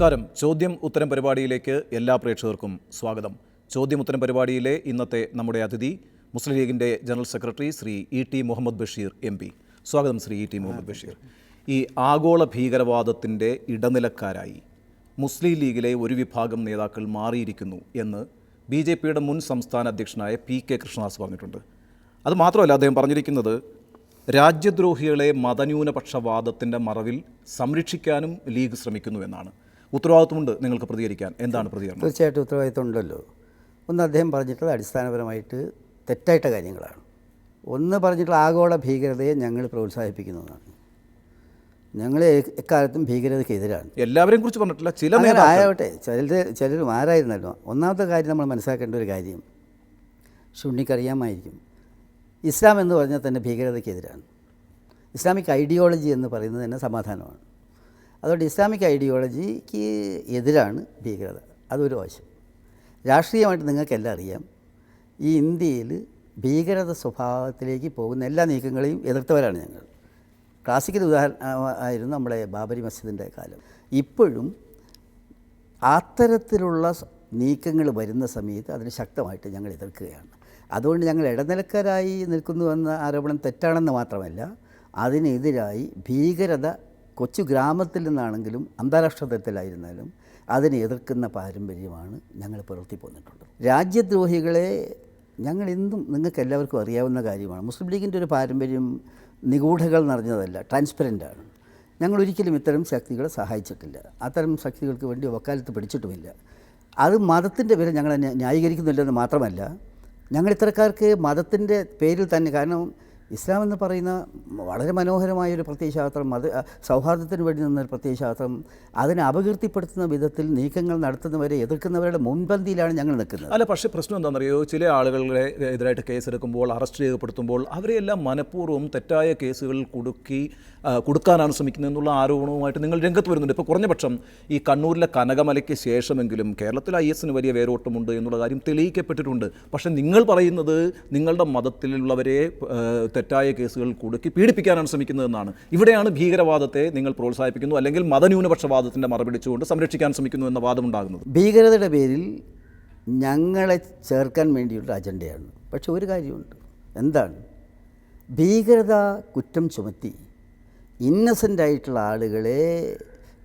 നമസ്കാരം. ചോദ്യം ഉത്തരം പരിപാടിയിലേക്ക് എല്ലാ പ്രേക്ഷകർക്കും സ്വാഗതം. ചോദ്യം ഉത്തരം പരിപാടിയിലെ ഇന്നത്തെ നമ്മുടെ അതിഥി മുസ്ലിം ലീഗിന്റെ general secretary Shri E T Muhammad Basheer M P. സ്വാഗതം ശ്രീ ഇ ടി മുഹമ്മദ് ബഷീർ. ഈ ആഗോള ഭീകരവാദത്തിന്റെ ഇടനിലക്കാരായി മുസ്ലിം ലീഗിലെ ഒരു വിഭാഗം നേതാക്കൾ മാറിയിരിക്കുന്നു എന്ന് ബി ജെ പിയുടെ മുൻ സംസ്ഥാന അധ്യക്ഷനായ പി കെ കൃഷ്ണദാസ് പറഞ്ഞിട്ടുണ്ട്. അത് മാത്രമല്ല അദ്ദേഹം പറഞ്ഞിരിക്കുന്നത് രാജ്യദ്രോഹികളെ മതന്യൂനപക്ഷവാദത്തിന്റെ മറവിൽ സംരക്ഷിക്കാനും ലീഗ് ശ്രമിക്കുന്നു എന്നാണ്. ഉത്തരവാദിത്വമുണ്ട് നിങ്ങൾക്ക് പ്രതികരിക്കാൻ. എന്താണ് പ്രതികരണം? തീർച്ചയായിട്ടും ഉത്തരവാദിത്വം ഉണ്ടല്ലോ. ഒന്ന് അദ്ദേഹം പറഞ്ഞിട്ടുള്ളത് അടിസ്ഥാനപരമായിട്ട് തെറ്റായിട്ട കാര്യങ്ങളാണ്. ഒന്ന് പറഞ്ഞിട്ടുള്ള ആഗോള ഭീകരതയെ ഞങ്ങൾ പ്രോത്സാഹിപ്പിക്കുന്നതാണ്. ഞങ്ങൾ എക്കാലത്തും എക്കാലത്തും ഭീകരതയ്ക്കെതിരാണ് എല്ലാവരെയും കുറിച്ച് പറഞ്ഞിട്ടില്ല ചില ആയോട്ടെ ചിലർ ചിലരും ആരായിരുന്നല്ലോ ഒന്നാമത്തെ കാര്യം നമ്മൾ മനസ്സിലാക്കേണ്ട ഒരു കാര്യം. ഷുണ്ണിക്കറിയാമായിരിക്കും ഇസ്ലാം എന്ന് പറഞ്ഞാൽ തന്നെ ഭീകരതയ്ക്കെതിരാണ് ഇസ്ലാമിക് ഐഡിയോളജി എന്ന് പറയുന്നത് തന്നെ സമാധാനമാണ്. അതുകൊണ്ട് ഇസ്ലാമിക് ഐഡിയോളജിക്ക് എതിരാണ് ഭീകരത. അതൊരു വശം. രാഷ്ട്രീയമായിട്ട് നിങ്ങൾക്കെല്ലാം അറിയാം ഈ ഇന്ത്യയിൽ ഭീകരത സ്വഭാവത്തിലേക്ക് പോകുന്ന എല്ലാ നീക്കങ്ങളെയും എതിർത്തവരാണ് ഞങ്ങൾ. ക്ലാസിക്കൽ ഉദാഹരണ ആയിരുന്നു നമ്മുടെ ബാബരി മസ്ജിദിന്റെ കാലം. ഇപ്പോഴും അത്തരത്തിലുള്ള നീക്കങ്ങൾ വരുന്ന സമയത്ത് അതിന് ശക്തമായിട്ട് ഞങ്ങൾ എതിർക്കുകയാണ്. അതുകൊണ്ട് ഞങ്ങൾ ഇടനിലക്കാരായി നിൽക്കുന്നുവെന്ന ആരോപണം തെറ്റാണെന്ന് മാത്രമല്ല അതിനെതിരായി ഭീകരത കൊച്ചു ഗ്രാമത്തിൽ നിന്നാണെങ്കിലും അന്താരാഷ്ട്ര തലത്തിലായിരുന്നാലും അതിനെ എതിർക്കുന്ന പാരമ്പര്യമാണ് ഞങ്ങൾ പുലർത്തി പോന്നിട്ടുള്ളത് രാജ്യദ്രോഹികളെ ഞങ്ങൾ ഇന്നും നിങ്ങൾക്ക് എല്ലാവർക്കും അറിയാവുന്ന കാര്യമാണ്. മുസ്ലിം ലീഗിന്റെ ഒരു പാരമ്പര്യം നിഗൂഢകൾ നിറഞ്ഞതല്ല ട്രാൻസ്പെറന്റാണ് ഞങ്ങൾ ഒരിക്കലും ഇത്തരം ശക്തികളെ സഹായിച്ചിട്ടില്ല. അത്തരം ശക്തികൾക്ക് വേണ്ടി വക്കാലത്ത് പിടിച്ചിട്ടുമില്ല. അത് മതത്തിന്റെ പേരിൽ ഞങ്ങളെ ന്യാ- ന്യായീകരിക്കുന്നില്ലെന്ന് മാത്രമല്ല ഞങ്ങൾ ഇത്തരക്കാർക്ക് മതത്തിന്റെ പേരിൽ തന്നെ കാരണം ഇസ്ലാം എന്ന് പറയുന്ന വളരെ മനോഹരമായൊരു പ്രത്യയശാസ്ത്രം മത സൗഹാർദ്ദത്തിന് വേണ്ടി നിന്നൊരു പ്രത്യയശാസ്ത്രം അതിനെ അപകീർത്തിപ്പെടുത്തുന്ന വിധത്തിൽ നീക്കങ്ങൾ നടത്തുന്നവരെ എതിർക്കുന്നവരുടെ മുൻപന്തിയിലാണ് ഞങ്ങൾ നിൽക്കുന്നത്. അല്ല പക്ഷേ പ്രശ്നം എന്താണെന്നറിയോ? ചില ആളുകളെ എതിരായിട്ട് കേസെടുക്കുമ്പോൾ അറസ്റ്റ് ചെയ്യപ്പെടുത്തുമ്പോൾ അവരെല്ലാം മനഃപൂർവം തെറ്റായ കേസുകൾ കൊടുക്കി കൊടുക്കാനാണ് ശ്രമിക്കുന്നത് എന്നുള്ള ആരോപണവുമായിട്ട് നിങ്ങൾ രംഗത്ത് വരുന്നുണ്ട്. ഇപ്പോൾ കുറഞ്ഞപക്ഷം ഈ കണ്ണൂരിലെ കനകമലയ്ക്ക് ശേഷമെങ്കിലും കേരളത്തിൽ ഐ എസിന് വലിയ വേരോട്ടമുണ്ട് എന്നുള്ള കാര്യം തെളിയിക്കപ്പെട്ടിട്ടുണ്ട്. പക്ഷേ നിങ്ങൾ പറയുന്നത് നിങ്ങളുടെ മതത്തിലുള്ളവരെ തെറ്റായ കേസുകൾ കൊടുക്കി പീഡിപ്പിക്കാനാണ് ശ്രമിക്കുന്നതെന്നാണ്. ഇവിടെയാണ് ഭീകരവാദത്തെ നിങ്ങൾ പ്രോത്സാഹിപ്പിക്കുന്നു അല്ലെങ്കിൽ മതന്യൂനപക്ഷവാദത്തിന്റെ മറപിടിച്ചുകൊണ്ട് സംരക്ഷിക്കാൻ ശ്രമിക്കുന്നു എന്ന വാദമുണ്ടാകുന്നത് ഭീകരതയുടെ പേരിൽ ഞങ്ങളെ ചേർക്കാൻ വേണ്ടിയുള്ള അജണ്ടയാണ്. പക്ഷെ ഒരു കാര്യമുണ്ട്. എന്താണ്? ഭീകരത കുറ്റം ചുമത്തി ഇന്നസെന്റ് ആയിട്ടുള്ള ആളുകളെ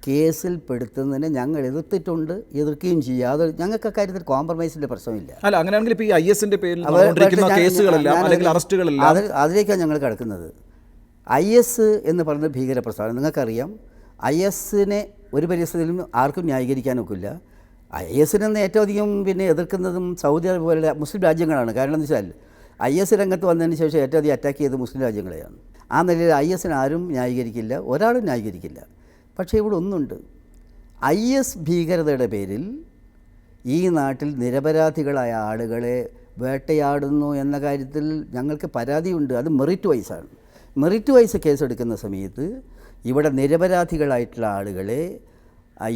കേസിൽ പെടുത്തുന്നതിനെ ഞങ്ങൾ എതിർത്തിട്ടുണ്ട് എതിർക്കുകയും ചെയ്യും അത് ഞങ്ങൾക്ക് കാര്യത്തിൽ കോംപ്രമൈസിന്റെ പ്രശ്നമില്ല. അല്ല അങ്ങനെയാണെങ്കിൽ ഇപ്പോൾ ഈ ഐ എസിന്റെ പേരിൽ കേസുകളെല്ലാം അല്ലെങ്കിൽ അറസ്റ്റുകളെല്ലാം. അത് അതിലേക്കാണ് ഞങ്ങൾ കിടക്കുന്നത്. ഐ എസ് എന്ന് പറയുന്ന ഭീകര പ്രസ്ഥാനം നിങ്ങൾക്കറിയാം ഐ എസിനെ ഒരു പരിസ്ഥിതിയിലും ആർക്കും ന്യായീകരിക്കാൻ ഒക്കില്ല ഐ എസിനെന്ന് ഏറ്റവും അധികം പിന്നെ എതിർക്കുന്നതും സൗദി അറേബ്യ പോലുള്ള മുസ്ലിം രാജ്യങ്ങളാണ്. കാരണം എന്ന് വെച്ചാൽ ഐ എസ് രംഗത്ത് വന്നതിന് ശേഷം ഏറ്റവും അധികം അറ്റാക്ക് ചെയ്തത് മുസ്ലിം രാജ്യങ്ങളെയാണ്. ആ നിലയിൽ ഐ എസിനെ ആരും ന്യായീകരിക്കില്ല ഒരാളും ന്യായീകരിക്കില്ല. പക്ഷേ ഇവിടെ ഒന്നുണ്ട്. ഐ എസ് ഭീകരതയുടെ പേരിൽ ഈ നാട്ടിൽ നിരപരാധികളായ ആളുകളെ വേട്ടയാടുന്നു എന്ന കാര്യത്തിൽ ഞങ്ങൾക്ക് പരാതിയുണ്ട്. അത് മെറിറ്റ് വൈസാണ് മെറിറ്റ് വൈസ് കേസെടുക്കുന്ന സമയത്ത് ഇവിടെ നിരപരാധികളായിട്ടുള്ള ആളുകളെ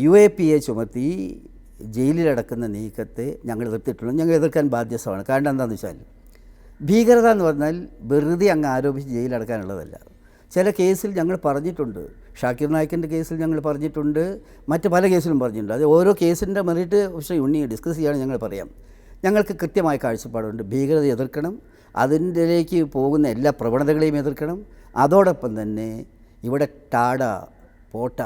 യു എ പി എ ചുമത്തി ജയിലിലടക്കുന്ന നീക്കത്തെ ഞങ്ങൾ എതിർത്തിട്ടുള്ളൂ ഞങ്ങൾ എതിർക്കാൻ ബാധ്യസ്ഥമാണ്. കാരണം എന്താണെന്ന് വെച്ചാൽ ഭീകരത എന്ന് പറഞ്ഞാൽ വെറുതെ അങ്ങ് ആരോപിച്ച് ജയിലടക്കാനുള്ളതല്ല ചില കേസിൽ ഞങ്ങൾ പറഞ്ഞിട്ടുണ്ട്. ഷാക്കിർ നായിക്കിന്റെ കേസിൽ ഞങ്ങൾ പറഞ്ഞിട്ടുണ്ട് മറ്റ് പല കേസിലും പറഞ്ഞിട്ടുണ്ട്. അത് ഓരോ കേസിന്റെ മെറിറ്റ് പക്ഷേ ഉണ്ണി ഡിസ്കസ് ചെയ്യാൻ ഞങ്ങൾ പറയാം. ഞങ്ങൾക്ക് കൃത്യമായ കാഴ്ചപ്പാടുണ്ട്. ഭീകരത എതിർക്കണം. അതിന്റെലേക്ക് പോകുന്ന എല്ലാ പ്രവണതകളെയും എതിർക്കണം. അതോടൊപ്പം തന്നെ ഇവിടെ ടാഡ പോട്ട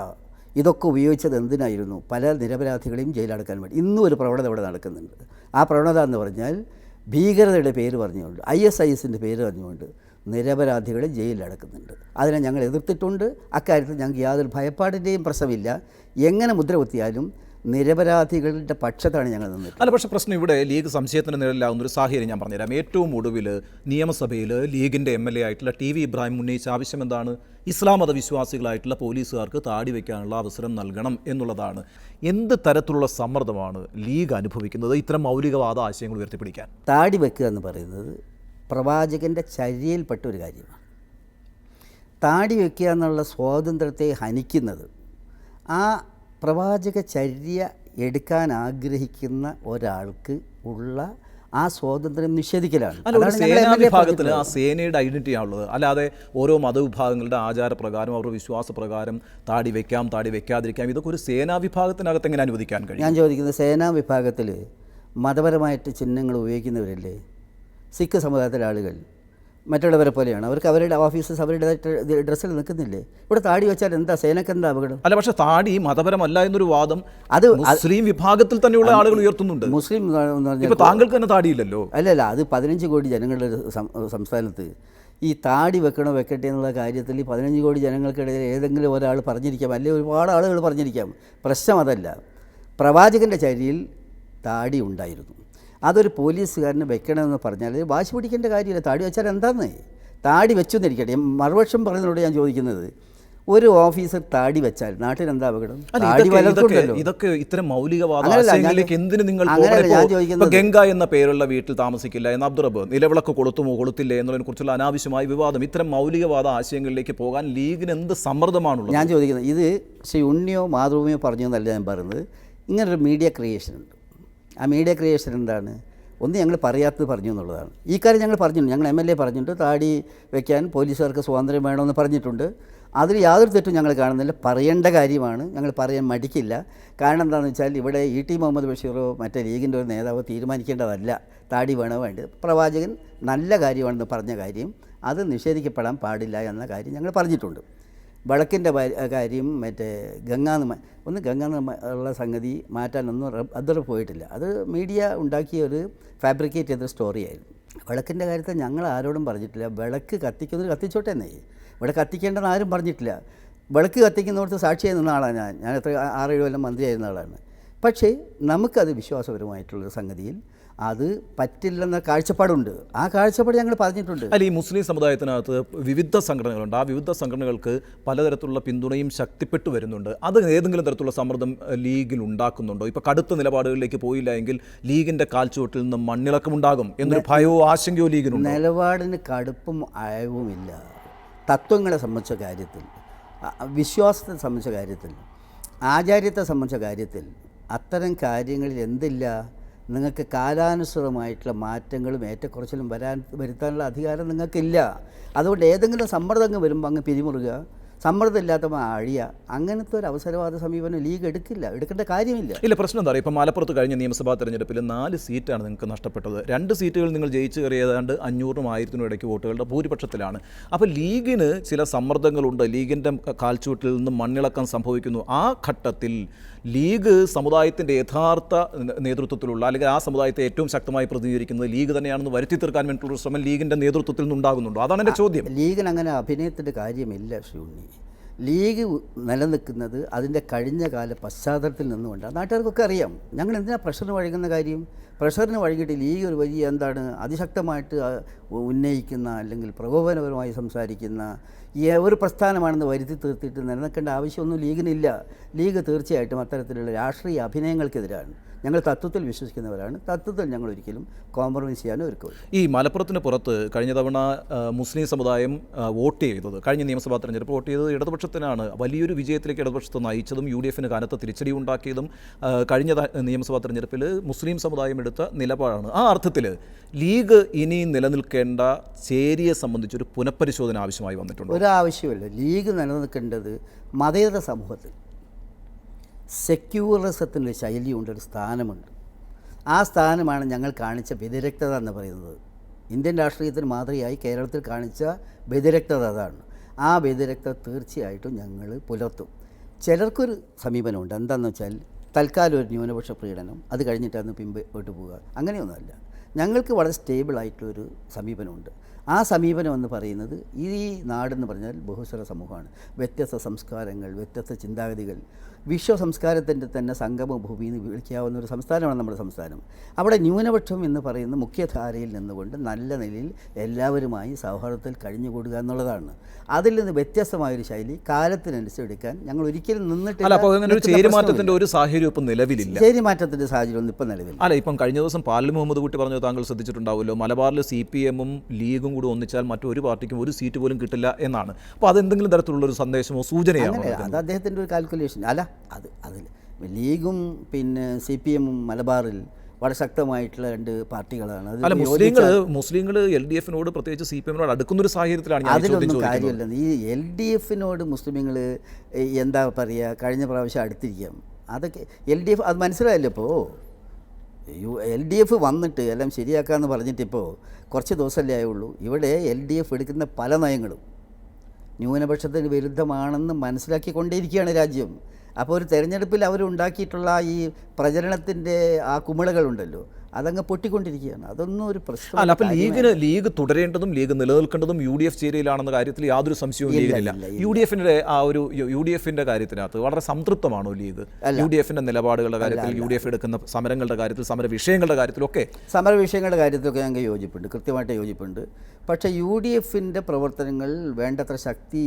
ഇതൊക്കെ ഉപയോഗിച്ചത് എന്തിനായിരുന്നു? പല നിരപരാധികളെയും ജയിലടക്കാൻ വേണ്ടി. ഇന്നും ഒരു പ്രവണത ഇവിടെ നടക്കുന്നുണ്ട്. ആ പ്രവണത എന്ന് പറഞ്ഞാൽ ഭീകരതയുടെ പേര് പറഞ്ഞുകൊണ്ട് ഐ എസ് ഐ എസിന്റെ പേര് പറഞ്ഞുകൊണ്ട് നിരപരാധികളെ ജയിലിലടക്കുന്നുണ്ട്. അതിനെ ഞങ്ങൾ എതിർത്തിട്ടുണ്ട്. അക്കാര്യത്തിൽ ഞങ്ങൾക്ക് യാതൊരു ഭയപ്പാടിന്റെയും പ്രശ്നമില്ല. എങ്ങനെ മുദ്ര കുത്തിയാലും നിരപരാധികളുടെ പക്ഷത്താണ് ഞങ്ങൾ നിന്നത് അല്ല പക്ഷേ പ്രശ്നം ഇവിടെ ലീഗ് സംശയത്തിന് നിഴലിലാവുന്ന ഒരു സാഹചര്യം ഞാൻ പറഞ്ഞുതരാം. ഏറ്റവും ഒടുവിൽ നിയമസഭയിൽ ലീഗിന്റെ എം എൽ എ ആയിട്ടുള്ള ടി വി ഇബ്രാഹിം ഉന്നയിച്ച ആവശ്യം എന്താണ്? ഇസ്ലാം മതവിശ്വാസികളായിട്ടുള്ള പോലീസുകാർക്ക് താടി വയ്ക്കാനുള്ള അവസരം നൽകണം എന്നുള്ളതാണ്. എന്ത് തരത്തിലുള്ള സമ്മർദ്ദമാണ് ലീഗ് അനുഭവിക്കുന്നത്? ഇത്തരം മൗലികവാദ ആശയങ്ങൾ ഉയർത്തിപ്പിടിക്കാൻ. താടി വയ്ക്കുക എന്ന് പറയുന്നത് പ്രവാചകന്റെ ചര്യയിൽപ്പെട്ട ഒരു കാര്യമാണ്. താടി വയ്ക്കുക എന്നുള്ള സ്വാതന്ത്ര്യത്തെ ഹനിക്കുന്നത് ആ പ്രവാചക ചര്യ എടുക്കാൻ ആഗ്രഹിക്കുന്ന ഒരാൾക്ക് ഉള്ള ആ സ്വാതന്ത്ര്യം നിഷേധിക്കലാണ്. വിഭാഗത്തിൽ ആ. സേനയുടെ ഐഡന്റിറ്റി ആണുള്ളത്. അല്ലാതെ ഓരോ മതവിഭാഗങ്ങളുടെ ആചാരപ്രകാരം അവരുടെ വിശ്വാസപ്രകാരം താടി വെക്കാം താടി വെക്കാതിരിക്കാം ഇതൊക്കെ ഒരു സേനാ വിഭാഗത്തിനകത്ത് എങ്ങനെ അനുവദിക്കാൻ കഴിയും? ഞാൻ ചോദിക്കുന്നത് സേനാ വിഭാഗത്തിൽ മതപരമായിട്ട് ചിഹ്നങ്ങൾ ഉപയോഗിക്കുന്നവരല്ലേ? സിഖ് സമുദായത്തിലെ ആളുകൾ മറ്റുള്ളവരെ പോലെയാണ്. അവർക്ക് അവരുടെ ഓഫീസസ് അവരുടെ ഡ്രസ്സിൽ നിൽക്കുന്നില്ലേ? ഇവിടെ താടി വെച്ചാൽ എന്താ? സേനക്ക് എന്താ അപകടം? അല്ല പക്ഷേ താടി മതപരമല്ല എന്നൊരു വാദം അത് മുസ്ലിം വിഭാഗത്തിൽ തന്നെയുള്ള ആളുകൾ ഉയർത്തുന്നുണ്ട്. മുസ്ലിം താങ്കൾക്ക് തന്നെ താടിയില്ലല്ലോ? അല്ലല്ല അത് പതിനഞ്ച് കോടി ജനങ്ങളുടെ ഒരു സംസ്ഥാനത്ത്. ഈ താടി വെക്കണോ വെക്കട്ടെ എന്നുള്ള കാര്യത്തിൽ ഈ പതിനഞ്ച് കോടി ജനങ്ങൾക്കിടയിൽ ഏതെങ്കിലും ഒരാൾ പറഞ്ഞിരിക്കാം. അല്ലെങ്കിൽ ഒരുപാട് ആളുകൾ പറഞ്ഞിരിക്കാം. പ്രശ്നം അതല്ല. പ്രവാചകന്റെ ചരിയിൽ താടി ഉണ്ടായിരുന്നു. അതൊരു പോലീസുകാരന് വെക്കണമെന്ന് പറഞ്ഞാൽ വാശി പിടിക്കേണ്ട കാര്യമില്ല. താടി വെച്ചാൽ എന്താന്ന്? താടി വെച്ചു എന്നിരിക്കട്ടെ മറുപക്ഷം പറയുന്നതോട് ഞാൻ ചോദിക്കുന്നത് ഒരു ഓഫീസർ താടി വെച്ചാൽ നാട്ടിൽ എന്താ അപകടം? താടി ഇതൊക്കെ- ഇത്തരം മൗലികവാദ ആശയങ്ങളിലേക്ക് എന്തിന് നിങ്ങൾ ഗംഗ എന്ന പേരുള്ള വീട്ടിൽ താമസിക്കില്ല എന്ന അബ്ദുറബ് നിലവിളക്ക് കൊളുത്തുമോ കൊളുത്തില്ലേ എന്നതിനെ കുറിച്ചുള്ള അനാവശ്യമായ വിവാദം. ഇത്തരം മൗലികവാദ ആശയങ്ങളിലേക്ക് പോകാൻ ലീഗിന് എന്ത് സമ്മർദ്ദമാണുള്ളത്? ഞാൻ ചോദിക്കുന്നത് ഇത് ശ്രീ ഉണ്ണിയോ മാതൃഭൂമിയോ പറഞ്ഞു എന്നല്ല ഞാൻ പറയുന്നത്. ഇങ്ങനൊരു മീഡിയ ക്രിയേഷൻ ഉണ്ട് ആ മീഡിയ ക്രിയേഷൻ എന്താണ്? ഒന്ന് ഞങ്ങൾ പറയാത്തത് പറഞ്ഞു എന്നുള്ളതാണ്. ഈ കാര്യം ഞങ്ങൾ പറഞ്ഞിട്ടുണ്ട്. ഞങ്ങൾ എം എൽ എ പറഞ്ഞിട്ടുണ്ട്. താടി വയ്ക്കാൻ പോലീസുകാർക്ക് സ്വാതന്ത്ര്യം വേണമെന്ന് പറഞ്ഞിട്ടുണ്ട്. അതിൽ യാതൊരു തെറ്റും ഞങ്ങൾ കാണുന്നില്ല. പറയേണ്ട കാര്യമാണ്. ഞങ്ങൾ പറയാൻ മടിക്കില്ല. കാരണം എന്താണെന്ന് വെച്ചാൽ ഇവിടെ ഇ ടി മുഹമ്മദ് ബഷീറോ മറ്റേ ലീഗിന്റെ ഒരു നേതാവ് തീരുമാനിക്കേണ്ടതല്ല. താടി വേണോ വേണ്ടത്. പ്രവാചകൻ നല്ല കാര്യമാണെന്ന് പറഞ്ഞ കാര്യം അത് നിഷേധിക്കപ്പെടാൻ പാടില്ല എന്ന കാര്യം ഞങ്ങൾ പറഞ്ഞിട്ടുണ്ട്. വിളക്കിന്റെ കാര്യം മറ്റേ ഗംഗാന്ന് ഒന്ന് ഗംഗാന്ന് ഉള്ള സംഗതി മാറ്റാനൊന്നും അതുവരെ പോയിട്ടില്ല. അത് മീഡിയ ഉണ്ടാക്കിയ ഒരു ഫാബ്രിക്കേറ്റ് ചെയ്ത സ്റ്റോറിയായിരുന്നു. വിളക്കിന്റെ കാര്യത്തിൽ ഞങ്ങൾ ആരോടും പറഞ്ഞിട്ടില്ല. വിളക്ക് കത്തിക്കുന്നത് കത്തിച്ചോട്ടെ എന്നേ. ഇവിടെ കത്തിക്കേണ്ടെന്ന് ആരും പറഞ്ഞിട്ടില്ല. വിളക്ക് കത്തിക്കുന്നിടത്ത് സാക്ഷിയായി നിന്ന ആളാണ് ഞാൻ. ഞാൻ എത്ര ആറേഴ് കൊല്ലം മന്ത്രിയായിരുന്ന ആളാണ്. പക്ഷേ നമുക്കത് വിശ്വാസപരമായിട്ടുള്ളൊരു സംഗതിയിൽ അത് പറ്റില്ലെന്ന കാഴ്ചപ്പാടുണ്ട്. ആ കാഴ്ചപ്പാട് ഞങ്ങൾ പറഞ്ഞിട്ടുണ്ട്. അല്ല ഈ മുസ്ലിം സമുദായത്തിനകത്ത് വിവിധ സംഘടനകളുണ്ട്. ആ വിവിധ സംഘടനകൾക്ക് പലതരത്തിലുള്ള പിന്തുണയും ശക്തിപ്പെട്ടു വരുന്നുണ്ട്. അത് ഏതെങ്കിലും തരത്തിലുള്ള സമ്മർദ്ദം ലീഗിൽ ഉണ്ടാക്കുന്നുണ്ടോ? ഇപ്പോൾ കടുത്ത നിലപാടുകളിലേക്ക് പോയില്ല എങ്കിൽ ലീഗിന്റെ കാൽച്ചുവട്ടിൽ നിന്ന് മണ്ണിളക്കമുണ്ടാകും എന്നൊരു ഭയവും ആശങ്കയോ ലീഗിനുണ്ട്? നിലപാടിന് കടുപ്പും അയവുമില്ല. തത്വങ്ങളെ സംബന്ധിച്ച കാര്യത്തിൽ വിശ്വാസത്തെ സംബന്ധിച്ച കാര്യത്തിൽ ആചാര്യത്തെ സംബന്ധിച്ച കാര്യത്തിൽ അത്തരം കാര്യങ്ങളിൽ എന്തില്ല? നിങ്ങൾക്ക് കാലാനുസൃതമായിട്ടുള്ള മാറ്റങ്ങളും ഏറ്റക്കുറച്ചിലും വരാൻ വരുത്താനുള്ള അധികാരം നിങ്ങൾക്കില്ല. അതുകൊണ്ട് ഏതെങ്കിലും സമ്മർദ്ദം അങ്ങ് വരുമ്പോൾ അങ്ങ് പിരിമുറുക. ഇല്ലാത്തപ്പോൾ അഴിയ. അങ്ങനത്തെ ഒരു അവസരവാദ സമീപനം ലീഗ് എടുക്കില്ല. എടുക്കേണ്ട കാര്യമില്ല. ഇല്ല പ്രശ്നം എന്താ പറയുക? ഇപ്പം മലപ്പുറത്ത് കഴിഞ്ഞ നിയമസഭാ തെരഞ്ഞെടുപ്പിൽ നാല് സീറ്റാണ് നിങ്ങൾക്ക് നഷ്ടപ്പെട്ടത്. രണ്ട് സീറ്റുകൾ നിങ്ങൾ ജയിച്ചു കയറിയതാണ്ട് അഞ്ഞൂറിനും ആയിരത്തിനും ഇടയ്ക്ക് വോട്ടുകളുടെ ഭൂരിപക്ഷത്തിലാണ്. അപ്പോൾ ലീഗിന് ചില സമ്മർദ്ദങ്ങളുണ്ട്. ലീഗിന്റെ കാൽച്ചുവട്ടിൽ നിന്ന് മണ്ണിളക്കം സംഭവിക്കുന്നു. ആ ഘട്ടത്തിൽ ലീഗ് സമുദായത്തിന്റെ യഥാർത്ഥ നേതൃത്വത്തിലുള്ള അല്ലെങ്കിൽ ആ സമുദായത്തെ ഏറ്റവും ശക്തമായി പ്രതിനിധീകരിക്കുന്നത് ലീഗ് തന്നെയാണെന്ന് വരുത്തി തീർക്കാൻ വേണ്ടിയിട്ടുള്ള ശ്രമം ലീഗിന്റെ നേതൃത്വത്തിൽ നിന്നുണ്ടാകുന്നുണ്ടോ? അതാണ് എന്റെ ചോദ്യം. ലീഗിന് അങ്ങനെ അഭിനയത്തിന്റെ കാര്യമില്ല ഷൂണി ലീഗ് നിലനിൽക്കുന്നത് അതിന്റെ കഴിഞ്ഞ കാല പശ്ചാത്തലത്തിൽ നിന്നുകൊണ്ടാണ് നാട്ടുകാർക്കൊക്കെ അറിയാം. ഞങ്ങൾ എന്തിനാ പ്രഷറിന് വഴങ്ങുന്ന കാര്യം? പ്രഷറിന് വഴങ്ങിയിട്ട് ലീഗ് ഒരു വലിയ എന്താണ് അതിശക്തമായിട്ട് ഉന്നയിക്കുന്ന അല്ലെങ്കിൽ പ്രകോപനപരമായി സംസാരിക്കുന്ന ഒരു പ്രസ്ഥാനമാണെന്ന് വരുത്തി തീർത്തിട്ട് നിലനിൽക്കേണ്ട ആവശ്യമൊന്നും ലീഗിനില്ല. ലീഗ് തീർച്ചയായിട്ടും അത്തരത്തിലുള്ള രാഷ്ട്രീയ അഭിനയങ്ങൾക്കെതിരാണ്. ഞങ്ങൾ തത്വത്തിൽ വിശ്വസിക്കുന്നവരാണ്. തത്വത്തിൽ ഞങ്ങൾ ഒരിക്കലും കോംപ്രമൈസ് ചെയ്യാനും ഒരുക്കും ഈ മലപ്പുറത്തിന് പുറത്ത് കഴിഞ്ഞ തവണ മുസ്ലിം സമുദായം വോട്ട് ചെയ്തത് കഴിഞ്ഞ നിയമസഭാ തെരഞ്ഞെടുപ്പ് വോട്ട് ചെയ്തത് ഇടതുപക്ഷത്തിനാണ് വലിയൊരു വിജയത്തിലേക്ക് ഇടതുപക്ഷത്തെ നയിച്ചതും യു ഡി എഫിന് കനത്ത തിരിച്ചടി ഉണ്ടാക്കിയതും കഴിഞ്ഞ നിയമസഭാ തെരഞ്ഞെടുപ്പിൽ മുസ്ലിം സമുദായം എടുത്ത നിലപാടാണ്. ആ അർത്ഥത്തിൽ ലീഗ് ഇനി നിലനിൽക്കേണ്ട ചേരിയെ സംബന്ധിച്ചൊരു പുനഃപരിശോധന ആവശ്യമായി വന്നിട്ടുണ്ട്? ഒരു ഒരാവശ്യമില്ല ലീഗ് നിലനിൽക്കേണ്ടത് മതേതര സമൂഹത്തിൽ. സെക്യൂറിസത്തിന്റെ ശൈലിയുണ്ട് ഒരു സ്ഥാനമുണ്ട്. ആ സ്ഥാനമാണ് ഞങ്ങൾ കാണിച്ച വ്യതിരക്തത എന്ന് പറയുന്നത്. ഇന്ത്യൻ രാഷ്ട്രീയത്തിന് മാതൃകയായി കേരളത്തിൽ കാണിച്ച വ്യതിരക്തത അതാണ്. ആ വ്യതിരക്തത തീർച്ചയായിട്ടും ഞങ്ങൾ പുലർത്തും. ചിലർക്കൊരു സമീപനമുണ്ട്. എന്താണെന്ന് വെച്ചാൽ തൽക്കാലം ഒരു ന്യൂനപക്ഷ പ്രീടനം അത് കഴിഞ്ഞിട്ടാണ് പിമ്പോട്ട് പോവുക അങ്ങനെയൊന്നുമല്ല. ഞങ്ങൾക്ക് വളരെ സ്റ്റേബിളായിട്ടുള്ളൊരു സമീപനമുണ്ട്. ആ സമീപനം എന്ന് പറയുന്നത് ഈ നാടെന്ന് പറഞ്ഞാൽ ബഹുസ്വര സമൂഹമാണ്. വ്യത്യസ്ത സംസ്കാരങ്ങൾ വ്യത്യസ്ത ചിന്താഗതികൾ വിശ്വ സംസ്കാരത്തിന്റെ തന്നെ സംഗമ ഭൂമി എന്ന് വിളിക്കാവുന്ന ഒരു സംസ്ഥാനമാണ് നമ്മുടെ സംസ്ഥാനം. അവിടെ ന്യൂനപക്ഷം എന്ന് പറയുന്ന മുഖ്യധാരയിൽ നിന്നുകൊണ്ട് നല്ല നിലയിൽ എല്ലാവരുമായി സൗഹാർദ്ദത്തിൽ കഴിഞ്ഞുകൂടുക എന്നുള്ളതാണ്. അതിൽ നിന്ന് വ്യത്യസ്തമായൊരു ശൈലി കാലത്തിനനുസരിച്ച് എടുക്കാൻ ഞങ്ങൾ ഒരിക്കലും നിന്നിട്ടില്ല. ഒരു സാഹചര്യം ഇപ്പം നിലവിലില്ല. ചേരിമാറ്റത്തിന്റെ സാഹചര്യം ഒന്നും ഇപ്പം നിലവിൽ അല്ല ഇപ്പം കഴിഞ്ഞ ദിവസം പാലിൽ മുഹമ്മദ് കുട്ടി പറഞ്ഞത് താങ്കൾ ശ്രദ്ധിച്ചിട്ടുണ്ടാവുമല്ലോ. മലബാറിൽ സി പി എമ്മും ലീഗും കൂടി ഒന്നിച്ചാൽ മറ്റൊരു പാർട്ടിക്കും ഒരു സീറ്റ് പോലും കിട്ടില്ല എന്നാണ്. അപ്പോൾ അതെന്തെങ്കിലും തരത്തിലുള്ള ഒരു സന്ദേശമോ സൂചനയാണോ അത് അദ്ദേഹത്തിന്റെ ഒരു കാൽക്കുലേഷൻ അല്ല അത് അതിൽ ലീഗും പിന്നെ സി പി എമ്മും മലബാറിൽ വളരെ ശക്തമായിട്ടുള്ള രണ്ട് പാർട്ടികളാണ്. അല്ല മുസ്ലിങ്ങൾ മുസ്ലിങ്ങൾ എൽ ഡി എഫിനോട് പ്രത്യേകിച്ച് സി പി എമ്മിനോട് അടുക്കുന്ന ഒരു സാഹചര്യത്തിലാണ് അതിലൊന്നും കാര്യമില്ല. ഈ എൽ ഡി എഫിനോട് മുസ്ലിങ്ങൾ എന്താ പറയുക കഴിഞ്ഞ പ്രാവശ്യം അടുത്തിരിക്കാം. അതൊക്കെ എൽ ഡി എഫ് അത് മനസ്സിലായല്ലോ ഇപ്പോൾ യു എൽ ഡി എഫ് വന്നിട്ട് എല്ലാം ശരിയാക്കാമെന്ന് പറഞ്ഞിട്ടിപ്പോൾ കുറച്ച് ദിവസമല്ലേ ആയുള്ളൂ. ഇവിടെ എൽ ഡി എഫ് എടുക്കുന്ന പല നയങ്ങളും ന്യൂനപക്ഷത്തിന് വിരുദ്ധമാണെന്ന് മനസ്സിലാക്കിക്കൊണ്ടേയിരിക്കുകയാണ് രാജ്യം. അപ്പോൾ ഒരു തെരഞ്ഞെടുപ്പിൽ അവരുണ്ടാക്കിയിട്ടുള്ള ഈ പ്രചരണത്തിന്റെ ആ കുമിളകളുണ്ടല്ലോ. അതങ്ങ് പൊട്ടിക്കൊണ്ടിരിക്കുകയാണ്. അതൊന്നും ഒരു പ്രശ്നം അല്ല അപ്പം ലീഗിന് ലീഗ് തുടരേണ്ടതും ലീഗ് നിലനിൽക്കേണ്ടതും യു ഡി എഫ് ചേരിയിലാണെന്ന കാര്യത്തിൽ യാതൊരു സംശയവും ലീഗിനില്ല യു ഡി എഫിന്റെ ആ ഒരു യു ഡി എഫിന്റെ കാര്യത്തിനകത്ത് വളരെ സംതൃപ്തമാണോ ലീഗ്? യു ഡി എഫിന്റെ നിലപാടുകളുടെ കാര്യത്തിൽ യു ഡി എഫ് എടുക്കുന്ന സമരങ്ങളുടെ കാര്യത്തിൽ സമര വിഷയങ്ങളുടെ കാര്യത്തിലൊക്കെ സമര വിഷയങ്ങളുടെ കാര്യത്തിലൊക്കെ ഞങ്ങൾക്ക് യോജിപ്പുണ്ട്. കൃത്യമായിട്ട് യോജിപ്പുണ്ട്. പക്ഷേ യു ഡി എഫിന്റെ പ്രവർത്തനങ്ങൾ വേണ്ടത്ര ശക്തി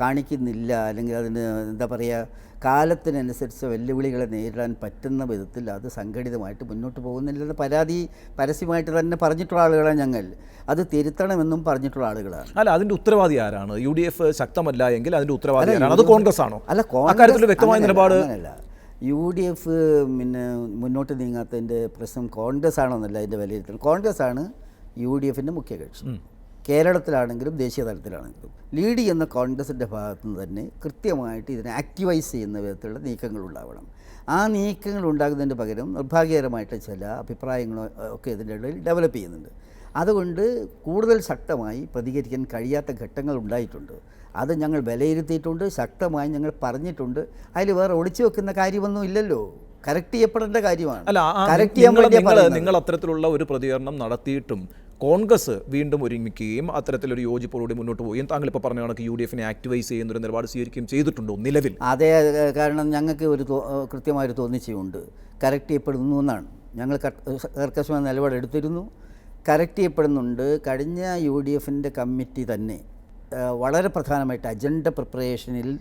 കാണിക്കുന്നില്ല. അല്ലെങ്കിൽ അതിന് എന്താ പറയുക കാലത്തിനനുസരിച്ച് വെല്ലുവിളികളെ നേരിടാൻ പറ്റുന്ന വിധത്തിൽ അത് സംഘടിതമായിട്ട് മുന്നോട്ട് പോകുന്നില്ലെന്ന് പരാതി പരസ്യമായിട്ട് തന്നെ പറഞ്ഞിട്ടുള്ള ആളുകളാണ് ഞങ്ങൾ. അത് തിരുത്തണമെന്നും പറഞ്ഞിട്ടുള്ള ആളുകളാണ്. അല്ല അതിന്റെ ഉത്തരവാദി ആരാണ്? യു ഡി എഫ് ശക്തമല്ല എങ്കിൽ അതിന്റെ ഉത്തരവാദി ആരാണ്? അത് കോൺഗ്രസ് ആണോ അല്ല കോൺഗ്രസ് വ്യക്തമായ നിലപാട് യു ഡി എഫ് പിന്നെ മുന്നോട്ട് നീങ്ങാത്തതിന്റെ പ്രശ്നം കോൺഗ്രസ് ആണെന്നല്ല അതിന്റെ വിലയിരുത്തൽ. കോൺഗ്രസ് ആണ് യു ഡി എഫിന്റെ മുഖ്യ കക്ഷി. കേരളത്തിലാണെങ്കിലും ദേശീയ തലത്തിലാണെങ്കിലും ലീഡ് ചെയ്യുന്ന കോൺഗ്രസിന്റെ ഭാഗത്തു നിന്ന് തന്നെ കൃത്യമായിട്ട് ഇതിനെ ആക്ടിവൈസ് ചെയ്യുന്ന വിധത്തിലുള്ള നീക്കങ്ങൾ ഉണ്ടാവണം. ആ നീക്കങ്ങൾ ഉണ്ടാകുന്നതിന് പകരം നിർഭാഗ്യകരമായിട്ട് ചില അഭിപ്രായങ്ങളോ ഒക്കെ ഇതിന്റെ ഇടയിൽ ഡെവലപ്പ് ചെയ്യുന്നുണ്ട്. അതുകൊണ്ട് കൂടുതൽ ശക്തമായി പ്രതികരിക്കാൻ കഴിയാത്ത ഘട്ടങ്ങൾ ഉണ്ടായിട്ടുണ്ട്. അത് ഞങ്ങൾ വിലയിരുത്തിയിട്ടുണ്ട് ശക്തമായി ഞങ്ങൾ പറഞ്ഞിട്ടുണ്ട്. അതിൽ വേറെ ഒളിച്ചു വെക്കുന്ന കാര്യമൊന്നും ഇല്ലല്ലോ. കറക്റ്റ് ചെയ്യപ്പെടേണ്ട കാര്യമാണ്. അല്ല. നിങ്ങൾ അത്തരത്തിലുള്ള ഒരു പ്രതികരണം നടത്തിയിട്ടും കോൺഗ്രസ് വീണ്ടും ഒരുമിക്കുകയും അത്തരത്തിലൊരു യോജിപ്പോടുകൂടി മുന്നോട്ട് പോവുകയും താങ്കൾ ഇപ്പോൾ പറഞ്ഞ കണക്ക് യു ഡി എഫിനെ ആക്ടിവൈസ് ചെയ്യുന്ന ഒരു നിലപാട് സ്വീകരിക്കുകയും ചെയ്തിട്ടുണ്ടോ നിലവിൽ? അതേ കാരണം ഞങ്ങൾക്ക് ഒരു കൃത്യമായൊരു തോന്നിച്ചുണ്ട് കറക്റ്റ് ചെയ്യപ്പെടുന്നു എന്നാണ്. ഞങ്ങൾ കർ- കർക്കശമായ നിലപാടെടുത്തിരുന്നു കറക്റ്റ് ചെയ്യപ്പെടുന്നുണ്ട് കഴിഞ്ഞ യു ഡി എഫിന്റെ കമ്മിറ്റി തന്നെ വളരെ പ്രധാനമായിട്ട് അജണ്ട പ്രിപ്പറേഷനിൽ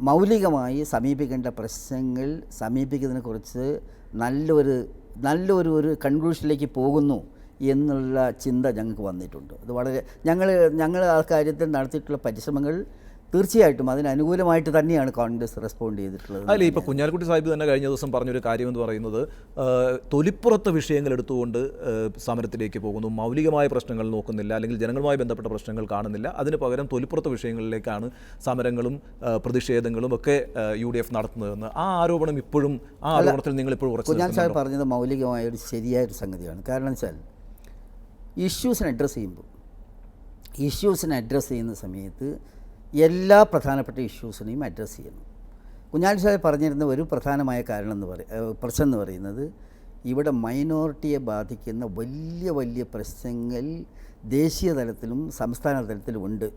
മൗലികമായി സമീപിക്കേണ്ട പ്രശ്നങ്ങൾ സമീപിക്കുന്നതിനെക്കുറിച്ച് നല്ലൊരു നല്ലൊരു ഒരു കൺക്ലൂഷനിലേക്ക് പോകുന്നു. എന്നുള്ള ചിന്ത ഞങ്ങൾക്ക് വന്നിട്ടുണ്ട്. അത് വളരെ ഞങ്ങൾ ഞങ്ങൾ ആ കാര്യത്തിൽ നടത്തിയിട്ടുള്ള പരിശ്രമങ്ങൾ തീർച്ചയായിട്ടും അതിനനുകൂലമായിട്ട് തന്നെയാണ് കോൺഗ്രസ് റെസ്പോണ്ട് ചെയ്തിട്ടുള്ളത്. അല്ലേ ഇപ്പോൾ കുഞ്ഞാലിക്കുട്ടി സാഹിബ് തന്നെ കഴിഞ്ഞ ദിവസം പറഞ്ഞൊരു കാര്യം എന്ന് പറയുന്നത് തൊലിപ്പുറത്ത് വിഷയങ്ങൾ എടുത്തുകൊണ്ട് സമരത്തിലേക്ക് പോകുന്നു. മൗലികമായ പ്രശ്നങ്ങൾ നോക്കുന്നില്ല അല്ലെങ്കിൽ ജനങ്ങളുമായി ബന്ധപ്പെട്ട പ്രശ്നങ്ങൾ കാണുന്നില്ല. അതിന് പകരം തൊലിപ്പുറത്ത് വിഷയങ്ങളിലേക്കാണ് സമരങ്ങളും പ്രതിഷേധങ്ങളും ഒക്കെ യു ഡി എഫ് നടത്തുന്നതെന്ന്. ആ ആരോപണം ഇപ്പോഴും ആ ആരോപണത്തിൽ നിങ്ങൾ ഇപ്പോൾ ഉറച്ചു കുഞ്ഞാൽ സാഹിബ് പറഞ്ഞത് മൗലികമായ ഒരു ശരിയായ ഒരു സംഗതിയാണ്. കാരണം വെച്ചാൽ ഇഷ്യൂസിനെ അഡ്രസ്സ് ചെയ്യുമ്പോൾ ഇഷ്യൂസിനെ അഡ്രസ്സ് ചെയ്യുന്ന സമയത്ത് എല്ലാ പ്രധാനപ്പെട്ട ഇഷ്യൂസിനെയും അഡ്രസ്സ് ചെയ്യണം കുഞ്ഞാലി സാഹിബ് പറഞ്ഞിരുന്ന ഒരു പ്രധാനമായ കാരണം എന്ന് പറയ പ്രശ്നം എന്ന് പറയുന്നത് ഇവിടെ മൈനോറിറ്റിയെ ബാധിക്കുന്ന വലിയ വലിയ പ്രശ്നങ്ങൾ ദേശീയ തലത്തിലും സംസ്ഥാന തലത്തിലും ഉണ്ട്.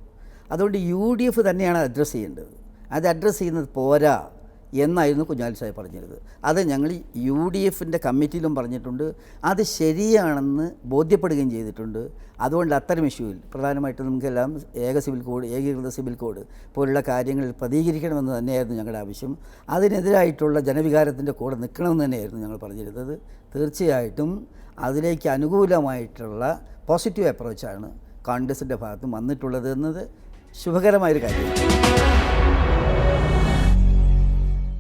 അതുകൊണ്ട് യു ഡി എഫ് തന്നെയാണ് അഡ്രസ്സ് ചെയ്യേണ്ടത്. അത് അഡ്രസ്സ് ചെയ്യുന്നത് പോരാ. എന്നായിരുന്നു കുഞ്ഞാലി സാഹിബ് പറഞ്ഞിരുന്നത്. അത് ഞങ്ങൾ യു ഡി എഫിന്റെ കമ്മിറ്റിയിലും പറഞ്ഞിട്ടുണ്ട്. അത് ശരിയാണെന്ന് ബോധ്യപ്പെടുകയും ചെയ്തിട്ടുണ്ട്. അതുകൊണ്ട് അത്തരം ഇഷ്യൂവിൽ പ്രധാനമായിട്ടും നമുക്കെല്ലാം ഏക സിവിൽ കോഡ് ഏകീകൃത സിവിൽ കോഡ് പോലുള്ള കാര്യങ്ങളിൽ പ്രതികരിക്കണമെന്ന് തന്നെയായിരുന്നു ഞങ്ങളുടെ ആവശ്യം. അതിനെതിരായിട്ടുള്ള ജനവികാരത്തിന്റെ കൂടെ നിൽക്കണമെന്ന് തന്നെയായിരുന്നു ഞങ്ങൾ പറഞ്ഞിരുന്നത്. തീർച്ചയായിട്ടും അതിലേക്ക് അനുകൂലമായിട്ടുള്ള പോസിറ്റീവ് അപ്രോച്ചാണ് കോൺഗ്രസിന്റെ ഭാഗത്തും വന്നിട്ടുള്ളത് എന്നത് ശുഭകരമായൊരു കാര്യമാണ്.